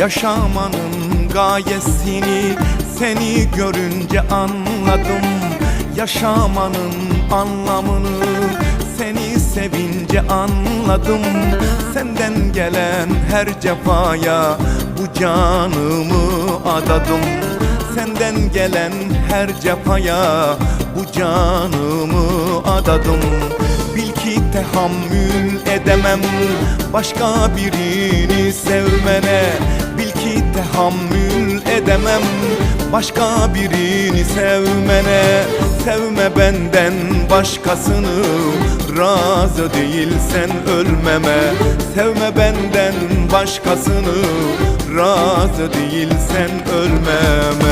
Yaşamanın gayesini seni görünce anladım. Yaşamanın anlamını seni sevince anladım. Senden gelen her cefaya bu canımı adadım. Senden gelen her cefaya bu canımı adadım. Bil ki tahammül edemem başka birini ki tahammül edemem. Başka birini sevmene Sevme benden başkasını. Razı değilsen ölmeme Sevme benden başkasını. Razı değilsen ölmeme